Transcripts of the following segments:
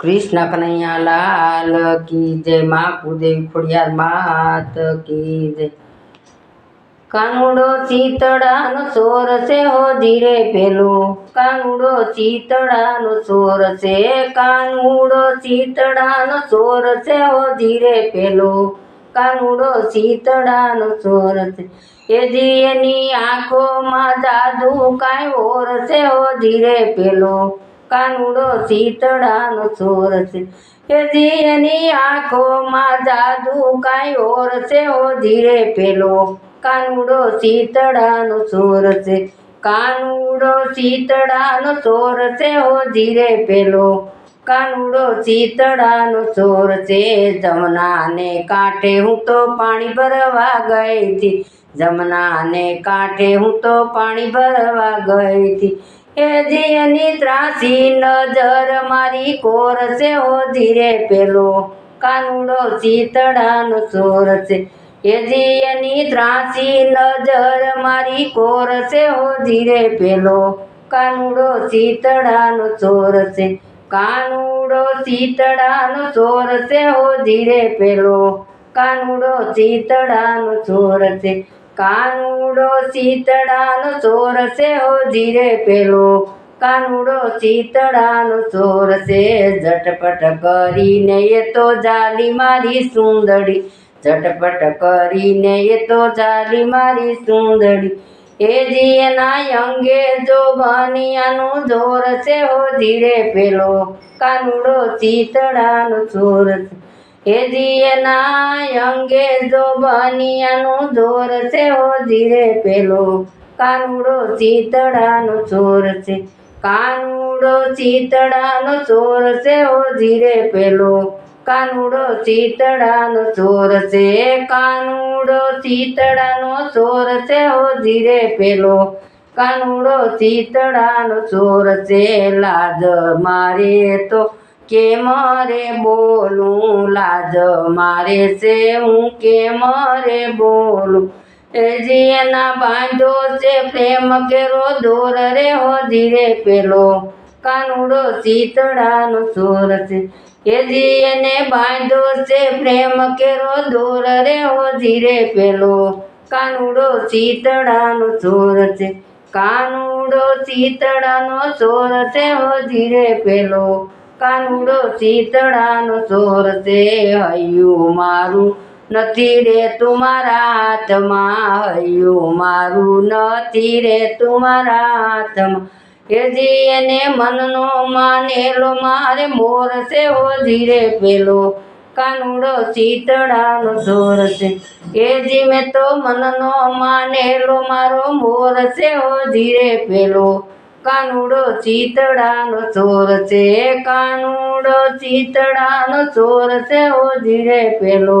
કૃષ્ણ કનૈયા લાલ કી જય, મા કુદેવી ખોડિયાર, માત કી જય. કાનુડો ચીતડાનો સોર છે હો જીરે પેલો કાનુડો ચીતડાનો સોર છે, કાનુડો ચીતડાનો સોર છે હો જીરે પેલો કાનુડો ચીતડાનો સોર છે. એ જી એની આંખોમાં જાદુ કાંઈ ઓર છે હો જીરે પેલો કાનુડો શીતળાનો ચોર છે. કે જીએની આંખોમાં જાદુ કાંઈ ઓર છે, ઓ ધીરે પેલો કાનુડો શીતળાનો ચોર છે. કાનુડો શીતળાનો ચોર છે, ઓ ધીરે પેલો કાનુડો શીતળાનો ચોર છે. જમનાને કાંઠે હું તો પાણી ભરવા ગઈ હતી. જમનાને કાંઠે હું તો પાણી ભરવા ગઈ હતી. એ જીની ત્રાસી નજર મારી કોર છે હો ધીરે પેલો. કાનુડો શીતળાનો સોર છે. એ જીની ત્રાસી નજર મારી કોર છે હો ધીરે પેલો. કાનુડો શીતળાનો સોર છે. કાનુડો શીતળાનો સોર છે હો ધીરે પેલો. કાનુડો શીતળાનો સોર છે. કાનુડો શીતળાનો ચોર છે હો ધીરે પેલો. કાનુડો શીતળાનો ચોર છે, ઝટપટ કરીને એ તો જાલી મારી સુંદરી ઝટપટ કરીને એ તો જાલી મારી સુંદરી એ જી એના અંગે જો બનિયાનું જોર છે હો ધીરે પેલો. કાનુડો શીતળાનો ચોર છે. હેજી એના અંગે જો બનિયાનું જોર છે, ઓ ધીરે પેલો કાનુડો ચીતડાનો ચોર છે. કાનુડો ચીતડાનો ચોર છે, ઓ ધીરે પેલો કાનુડો ચીતડાનો ચોર છે. કાનુડો ચીતડાનો ચોર છે, ઓ ધીરે પેલો કાનુડો ચીતડાનો ચોર છે. લાજ મારે તો કેમ રે બોલું? લાજ મારે છે, હું કેમ રે બોલું? એના બાંધો છે, પ્રેમ કેરો દોર રે હો ધીરે પેલો. કાનુડો શીતળાનો ચોર છે. એજી એને બાંધો છે, પ્રેમ કેરો દોર રે હો ધીરે પેલો. કાનુડો શીતળાનો ચોર છે. કાનુડો શીતળાનો સોર છે હો ધીરે પેલો. કાનુડો શીતળાનો સોર છે હૈયું મારું. નથી રે તુમારા હાથમાં, હૈયું મારું. નથી રે તુમારા હાથમાં. હેજી એને મનનો માનેલો, મારે મોર છે, હો ધીરે પેલો. કાનુડો શીતળાનો સોર છે. હેજી મેં તો મનનો માનેલો, મારો મોર છે, હો ધીરે પેલો. કાનુડો ચીતડાનો ચોર છે, કાનુડો ચીતડાનો ચોર છે ઓજીરે પેલો.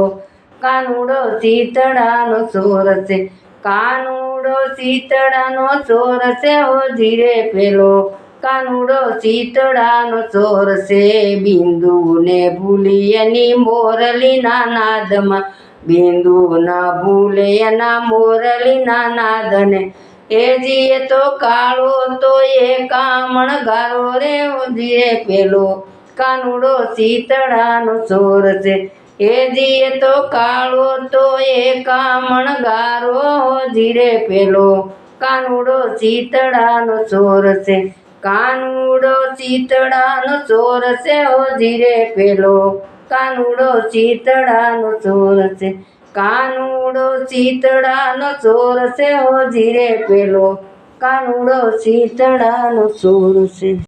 કાનુડો ચીતડાનો ચોર છે, કાનુડો ચીતડાનો ચોર છે ઓજીરે પેલો. કાનુડો ચીતડાનો ચોર છે, બિંદુને ભૂલી એની મોરલીના નાદમાં બિંદુ ના ભૂલે એના મોરલીના નાદને એ જીએ તો કાળો તો એ કામણ ગારો રે ધીરે પેલો. કાનુડો શીતળાનો સોર છે. એ જીએ તો કાળો તો એ કામણ ગારો જીરે પેલો. કાનુડો શીતળાનો સોર છે. કાનુડો શીતળાનો ચોર છે ઓ જીરે પેલો. કાનુડો શીતળાનો ચોર છે. કાનુડો શીતળાનો ચોર છે હો ધીરે પેલો. કાનુડો શીતળાનો ચોર છે.